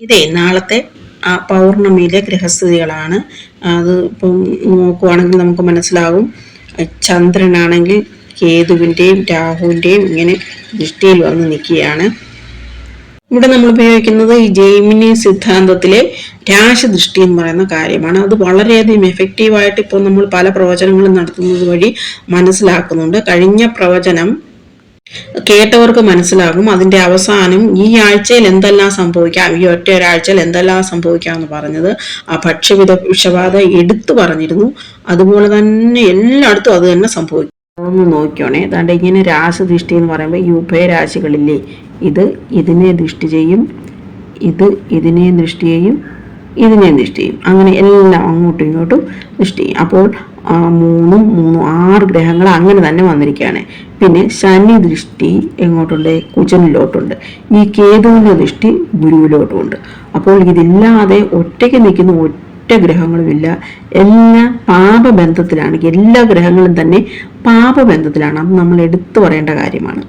ഇതേ നാളത്തെ ആ പൗർണമിയിലെ ഗ്രഹസ്ഥിതികളാണ് അത് ഇപ്പം നോക്കുവാണെങ്കിൽ നമുക്ക് മനസ്സിലാകും. ചന്ദ്രനാണെങ്കിൽ കേതുവിന്റെയും രാഹുവിന്റെയും ഇങ്ങനെ ദൃഷ്ടിയിൽ വന്ന് നിൽക്കുകയാണ്. ഇവിടെ നമ്മൾ ഉപയോഗിക്കുന്നത് ഈ ജൈമിനി സിദ്ധാന്തത്തിലെ രാശദൃഷ്ടി എന്ന് പറയുന്ന കാര്യമാണ്. അത് വളരെയധികം എഫക്റ്റീവായിട്ട് ഇപ്പോൾ നമ്മൾ പല പ്രവചനങ്ങളും നടത്തുന്നത് വഴി മനസ്സിലാക്കുന്നുണ്ട്. കഴിഞ്ഞ പ്രവചനം കേട്ടവർക്ക് മനസ്സിലാകും അതിന്റെ അവസാനം ഈ ആഴ്ചയിൽ എന്തെല്ലാം സംഭവിക്കാം? ഈ ഒറ്റ ഒരാഴ്ചയിൽ എന്തെല്ലാം സംഭവിക്കാം എന്ന് പറഞ്ഞത് ആ ഭക്ഷ്യവിധ വിഷബാധ എടുത്തു പറഞ്ഞിരുന്നു. അതുപോലെ തന്നെ എല്ലായിടത്തും അത് തന്നെ സംഭവിക്കും. നോക്കിയോണേ അതാണ്ട് ഇങ്ങനെ രാശദൃഷ്ടി എന്ന് പറയുമ്പോൾ ഈ ഉഭയരാശികളില്ലേ? ഇത് ഇതിനെ ദൃഷ്ടി ചെയ്യും ഇത് ഇതിനെ ദൃഷ്ടി ചെയ്യും ഇതിനെ നിഷ്ഠ ചെയ്യും അങ്ങനെ എല്ലാം അങ്ങോട്ടും ഇങ്ങോട്ടും നിഷ്ഠ ചെയ്യും അപ്പോൾ മൂന്നും മൂന്നും ആറ് ഗ്രഹങ്ങൾ അങ്ങനെ തന്നെ വന്നിരിക്കുകയാണ്. പിന്നെ ശനി ദൃഷ്ടി എങ്ങോട്ടുണ്ട്? കുജനിലോട്ടുണ്ട്. ഈ കേതുവിന്റെ ദൃഷ്ടി ഗുരുവിലോട്ടുമുണ്ട് അപ്പോൾ ഇതില്ലാതെ ഒറ്റയ്ക്ക് നിൽക്കുന്ന ഒറ്റ ഗ്രഹങ്ങളുമില്ല. എല്ലാ പാപബന്ധത്തിലാണ്. എല്ലാ ഗ്രഹങ്ങളും തന്നെ പാപബന്ധത്തിലാണ്. അത് നമ്മൾ എടുത്തു പറയേണ്ട കാര്യമാണ്.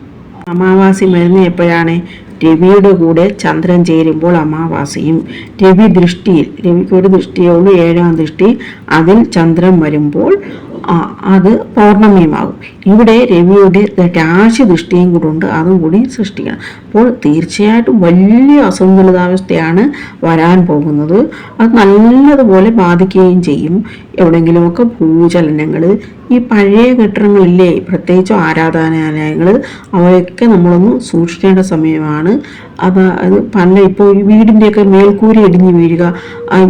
അമാവാസി വരുന്ന എപ്പോഴാണ്? രവിയുടെ കൂടെ ചന്ദ്രൻ ചേരുമ്പോൾ അമാവാസിയും. രവി ദൃഷ്ടിയിൽ രവിക്ക് ഒരു ദൃഷ്ടിയേ ഉള്ളൂ ഏഴാം ദൃഷ്ടി. അതിൽ ചന്ദ്രൻ വരുമ്പോൾ അത് പൗർണമിയുമാകും. ഇവിടെ രവിയുടെ രാശി ദൃഷ്ടിയും കൂടെ ഉണ്ട് അതും കൂടി സൃഷ്ടിക്കണം. അപ്പോൾ തീർച്ചയായിട്ടും വലിയ അസന്തുലിതാവസ്ഥയാണ് വരാൻ പോകുന്നത്. അത് നല്ലതുപോലെ ബാധിക്കുകയും ചെയ്യും. എവിടെയെങ്കിലുമൊക്കെ ഭൂചലനങ്ങൾ ഈ പഴയ കെട്ടിടങ്ങളില്ലേ പ്രത്യേകിച്ച് ആരാധനാലയങ്ങൾ അവയൊക്കെ നമ്മളൊന്ന് സൂക്ഷിക്കേണ്ട സമയമാണ്. അതായത് പണ്ട് ഇപ്പോൾ ഈ വീടിന്റെയൊക്കെ മേൽക്കൂരി ഇടിഞ്ഞു വീഴുക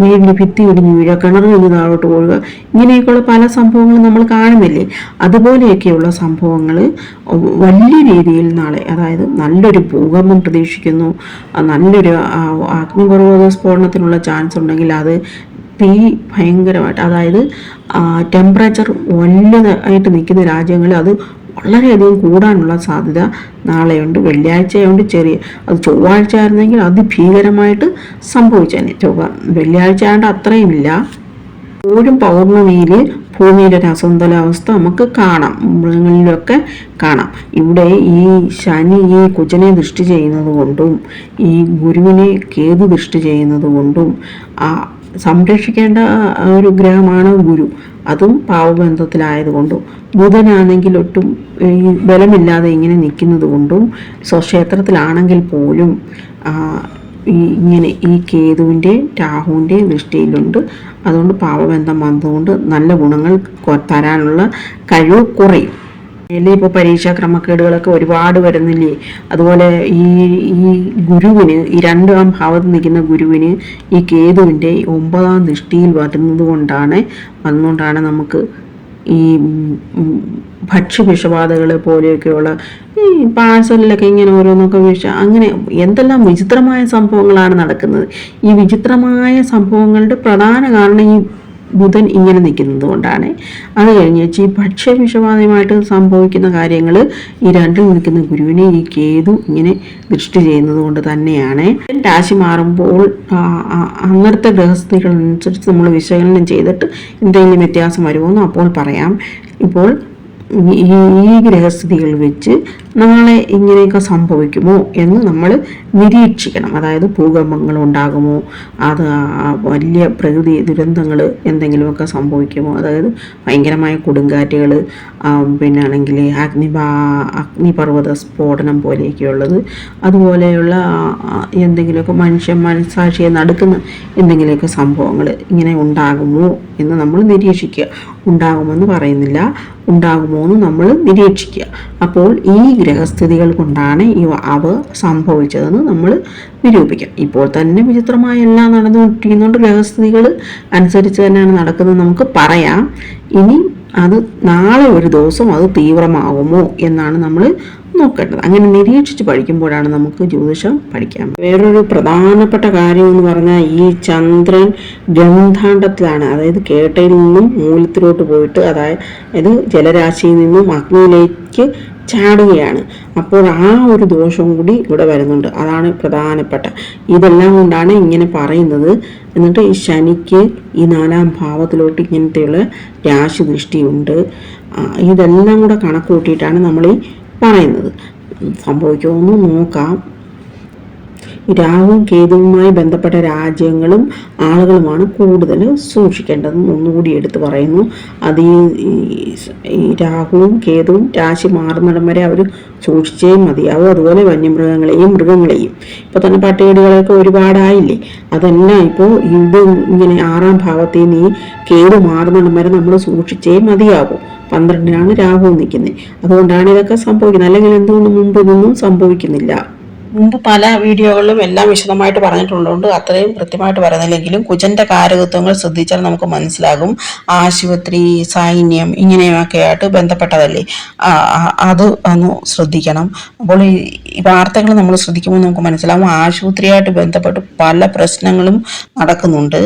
വീടിന്റെ ഭിത്തി ഇടിഞ്ഞു വീഴുക കിണർ നിന്ന് താഴോട്ട് പോവുക ഇങ്ങനെയൊക്കെയുള്ള പല സംഭവങ്ങളും നമ്മൾ കാണുന്നില്ലേ? അതുപോലെയൊക്കെയുള്ള സംഭവങ്ങൾ വലിയ രീതിയിൽ നാളെ അതായത് നല്ലൊരു ഭൂകമ്പം പ്രതീക്ഷിക്കുന്നു. നല്ലൊരു അഗ്നിപർവത സ്ഫോടനത്തിനുള്ള ചാൻസ് ഉണ്ടെങ്കിൽ അത് തീ ഭയങ്കരമായിട്ട്. അതായത് ടെമ്പറേച്ചർ ഒന്നതായിട്ട് നിൽക്കുന്ന രാജ്യങ്ങളിൽ അത് വളരെയധികം കൂടാനുള്ള സാധ്യത നാളെയുണ്ട് വെള്ളിയാഴ്ചയുണ്ട് ചെറിയ അത് ചൊവ്വാഴ്ച ആയിരുന്നെങ്കിൽ അതിഭീകരമായിട്ട് സംഭവിച്ചേനെ. ചൊവ്വ വെള്ളിയാഴ്ച ആയതുകൊണ്ട് അത്രയുമില്ല. എപ്പോഴും പൗർണമിയിൽ ഭൂമിയുടെ ഒരു അസന്തുലാവസ്ഥ നമുക്ക് കാണാം മൃഗങ്ങളിലൊക്കെ കാണാം. ഇവിടെ ഈ ശനി ഈ കുജനെ ദൃഷ്ടി ചെയ്യുന്നത് കൊണ്ടും ഈ ഗുരുവിനെ കേതു ദൃഷ്ടി ചെയ്യുന്നത് കൊണ്ടും ആ സംരക്ഷിക്കേണ്ട ഒരു ഗ്രഹമാണ് ഗുരു. അതും പാവബന്ധത്തിലായതുകൊണ്ടും ബുധനാണെങ്കിൽ ഒട്ടും ഈ ബലമില്ലാതെ ഇങ്ങനെ നിൽക്കുന്നത് കൊണ്ടും സ്വക്ഷേത്രത്തിലാണെങ്കിൽ പോലും ഈ ഇങ്ങനെ ഈ കേതുവിന്റെ രാഹുവിന്റെ ദൃഷ്ടിയിലുണ്ട്. അതുകൊണ്ട് പാവബന്ധം വന്നതുകൊണ്ട് നല്ല ഗുണങ്ങൾ തരാനുള്ള കഴിവ് കുറയും. ഇപ്പോൾ പരീക്ഷാ ക്രമക്കേടുകളൊക്കെ ഒരുപാട് വരുന്നില്ലേ? അതുപോലെ ഈ ഈ ഗുരുവിന് ഈ രണ്ടാം ഭാവത്ത് നിൽക്കുന്ന ഗുരുവിന് ഈ കേതുവിന്റെ ഒമ്പതാം ദൃഷ്ടിയിൽ വരുന്നത് കൊണ്ടാണ് വന്നുകൊണ്ടാണ് നമുക്ക് ഈ ഭക്ഷ്യവിഷബാധകൾ പോലെയൊക്കെയുള്ള ഈ പാഴ്സലിലൊക്കെ ഇങ്ങനെ ഓരോന്നൊക്കെ വിഷ അങ്ങനെ എന്തെല്ലാം വിചിത്രമായ സംഭവങ്ങളാണ് നടക്കുന്നത്. ഈ വിചിത്രമായ സംഭവങ്ങളുടെ പ്രധാന കാരണം ഈ ബുധൻ ഇങ്ങനെ നിൽക്കുന്നത് കൊണ്ടാണ്. അത് കഴിഞ്ഞ് വെച്ച് ഈ ഭക്ഷ്യവിഷബാധയുമായിട്ട് സംഭവിക്കുന്ന കാര്യങ്ങൾ ഈ രണ്ടിൽ നിൽക്കുന്ന ഗുരുവിനെ ഈ കേതു ഇങ്ങനെ ദൃഷ്ടി ചെയ്യുന്നത് കൊണ്ട് തന്നെയാണ്. രാശി മാറുമ്പോൾ അന്നത്തെ ഗൃഹസ്ഥികൾ അനുസരിച്ച് നമ്മൾ വിശകലനം ചെയ്തിട്ട് എന്തെങ്കിലും വ്യത്യാസം വരുമോ അപ്പോൾ പറയാം. ഇപ്പോൾ ഈ ഗ്രഹസ്ഥിതികൾ വെച്ച് നാളെ ഇങ്ങനെയൊക്കെ സംഭവിക്കുമോ എന്ന് നമ്മൾ നിരീക്ഷിക്കണം. അതായത് ഭൂകമ്പങ്ങൾ ഉണ്ടാകുമോ? അത് വലിയ പ്രകൃതി ദുരന്തങ്ങൾ എന്തെങ്കിലുമൊക്കെ സംഭവിക്കുമോ? അതായത് ഭയങ്കരമായ കൊടുങ്കാറ്റുകൾ പിന്നെ ആണെങ്കിൽ അഗ്നിപാ അഗ്നിപർവത സ്ഫോടനം പോലെയൊക്കെയുള്ളത് അതുപോലെയുള്ള എന്തെങ്കിലുമൊക്കെ മനുഷ്യൻ മനസാക്ഷിയെ നടുക്കുന്ന എന്തെങ്കിലുമൊക്കെ സംഭവങ്ങൾ ഇങ്ങനെ ഉണ്ടാകുമോ എന്ന് നമ്മൾ നിരീക്ഷിക്കുക. ഉണ്ടാകുമെന്ന് പറയുന്നില്ല. ഉണ്ടാകുമോ എന്ന് നമ്മൾ നിരീക്ഷിക്കുക. അപ്പോൾ ഈ ഗ്രഹസ്ഥിതികൾ കൊണ്ടാണ് ഇവ അവ സംഭവിച്ചതെന്ന് നമ്മൾ നിരൂപിക്കാം. ഇപ്പോൾ തന്നെ വിചിത്രമായ എല്ലാം നടന്നുകൊണ്ടിരിക്കുന്നുണ്ട് ഗ്രഹസ്ഥിതികൾ അനുസരിച്ച് തന്നെയാണ് നടക്കുന്നത് നമുക്ക് പറയാം. ഇനി അത് നാളെ ഒരു ദിവസം അത് തീവ്രമാകുമോ എന്നാണ് നമ്മൾ നോക്കേണ്ടത്. അങ്ങനെ നിരീക്ഷിച്ച് പഠിക്കുമ്പോഴാണ് നമുക്ക് ജ്യോതിഷം പഠിക്കാൻ വേറൊരു പ്രധാനപ്പെട്ട കാര്യം എന്ന് പറഞ്ഞാൽ ഈ ചന്ദ്രൻ ഗന്ധാണ്ടത്തിലാണ് അതായത് കേട്ടയിൽ നിന്നും മൂലത്തിലോട്ട് പോയിട്ട് അതായത് ജലരാശിയിൽ നിന്നും അഗ്നിയിലേക്ക് ചാടുകയാണ്. അപ്പോൾ ആ ഒരു ദോഷവും കൂടി ഇവിടെ വരുന്നുണ്ട്. അതാണ് പ്രധാനപ്പെട്ട. ഇതെല്ലാം കൊണ്ടാണ് ഇങ്ങനെ പറയുന്നത്. എന്നിട്ട് ഈ ശനിക്ക് ഈ നാലാം ഭാവത്തിലോട്ട് ഇങ്ങനത്തെയുള്ള രാശി ദൃഷ്ടിയുണ്ട് ഇതെല്ലാം കൂടെ കണക്ക് കൂട്ടിയിട്ടാണ് നമ്മൾ ഈ പറയുന്നത്. സംഭവിക്കുമെന്ന് നോക്കാം. രാഹുവും കേതുവുമായി ബന്ധപ്പെട്ട രാജ്യങ്ങളും ആളുകളുമാണ് കൂടുതൽ സൂക്ഷിക്കേണ്ടതെന്ന് ഒന്നുകൂടി എടുത്തു പറയുന്നു. അത് ഈ രാഹുവും കേതുവും രാശി മാറുന്നിടം വരെ അവർ സൂക്ഷിച്ചേ മതിയാവും. അതുപോലെ വന്യമൃഗങ്ങളെയും മൃഗങ്ങളെയും. ഇപ്പോൾ തന്നെ പട്ടികടികളൊക്കെ ഒരുപാടായില്ലേ? അതെല്ലാം ഇപ്പോൾ ഇത് ഇങ്ങനെ ആറാം ഭാവത്തിൽ നിന്ന് കേതു മാറുന്നിടം വരെ നമ്മൾ സൂക്ഷിച്ചേ മതിയാകും പന്ത്രണ്ടിനാണ് രാഹു നിൽക്കുന്നത്. അതുകൊണ്ടാണ് ഇതൊക്കെ സംഭവിക്കുന്നത്. അല്ലെങ്കിൽ എന്തുകൊണ്ട് മുമ്പ് ഇതൊന്നും സംഭവിക്കുന്നില്ല. മുമ്പ് പല വീഡിയോകളിലും എല്ലാം വിശദമായിട്ട് പറഞ്ഞിട്ടുള്ളതുകൊണ്ട് അത്രയും കൃത്യമായിട്ട് പറയുന്നില്ലെങ്കിലും കുജന്റെ കാരകത്വങ്ങൾ ശ്രദ്ധിച്ചാൽ നമുക്ക് മനസ്സിലാകും. ആശുപത്രി സൈന്യം ഇങ്ങനെയൊക്കെ ആയിട്ട് ബന്ധപ്പെട്ടതല്ലേ അത് ഒന്ന് ശ്രദ്ധിക്കണം. അപ്പോൾ ഈ വാർത്തകൾ നമ്മൾ ശ്രദ്ധിക്കുമ്പോൾ നമുക്ക് മനസ്സിലാകും ആശുപത്രിയായിട്ട് ബന്ധപ്പെട്ട് പല പ്രശ്നങ്ങളും നടക്കുന്നുണ്ട്.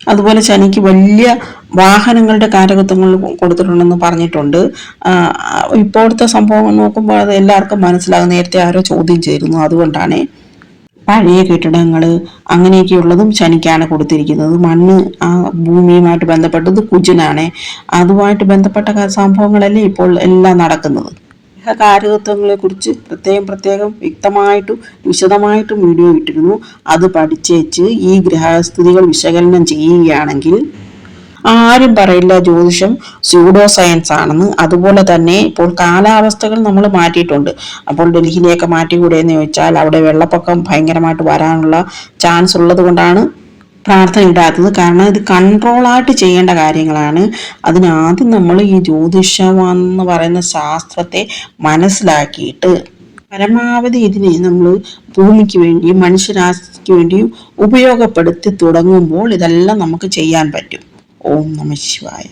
അതുപോലെ ശനിക്ക് വലിയ വാഹനങ്ങളുടെ കാരകത്വങ്ങൾ കൊടുത്തിട്ടുണ്ടെന്ന് പറഞ്ഞിട്ടുണ്ട്. ഇപ്പോഴത്തെ സംഭവം നോക്കുമ്പോൾ അത് എല്ലാവർക്കും മനസ്സിലാകും. നേരത്തെ ആരോ ചോദ്യം ചെയ്തിരുന്നു. അതുകൊണ്ടാണ് പഴയ കെട്ടിടങ്ങൾ അങ്ങനെയൊക്കെയുള്ളതും ശനിക്കാണ് കൊടുത്തിരിക്കുന്നത്. മണ്ണ് ആ ഭൂമിയുമായിട്ട് ബന്ധപ്പെട്ടത് കുജനാണ്. അതുമായിട്ട് ബന്ധപ്പെട്ട സംഭവങ്ങളല്ലേ ഇപ്പോൾ എല്ലാം നടക്കുന്നത്. ഗ്രഹകാരകത്വങ്ങളെ കുറിച്ച് പ്രത്യേകം പ്രത്യേകം വ്യക്തമായിട്ടും വിശദമായിട്ടും വീഡിയോ ഇട്ടിരുന്നു. അത് പഠിച്ചേച്ച് ഈ ഗ്രഹസ്ഥിതികൾ വിശകലനം ചെയ്യുകയാണെങ്കിൽ ആരും പറയില്ല ജ്യോതിഷം സ്യൂഡോ സയൻസ് ആണെന്ന് അതുപോലെ തന്നെ ഇപ്പോൾ കാലാവസ്ഥകൾ നമ്മൾ മാറ്റിയിട്ടുണ്ട്. അപ്പോൾ ഡൽഹിയിലേക്ക് മാറ്റിക്കൂടെ എന്ന് ചോദിച്ചാൽ അവിടെ വെള്ളപ്പൊക്കം ഭയങ്കരമായിട്ട് വരാനുള്ള ചാൻസ് ഉള്ളത് കൊണ്ടാണ് പ്രാർത്ഥന ഇടാത്തത് കാരണം ഇത് കൺട്രോളായിട്ട് ചെയ്യേണ്ട കാര്യങ്ങളാണ്. അതിനാദ്യം നമ്മൾ ഈ ജ്യോതിഷമെന്ന് പറയുന്ന ശാസ്ത്രത്തെ മനസ്സിലാക്കിയിട്ട് പരമാവധി ഇതിനെ നമ്മൾ ഭൂമിക്ക് വേണ്ടിയും മനുഷ്യരാശിക്ക് വേണ്ടിയും ഉപയോഗപ്പെടുത്തി തുടങ്ങുമ്പോൾ ഇതെല്ലാം നമുക്ക് ചെയ്യാൻ പറ്റും. ഓം നമ ശിവായ.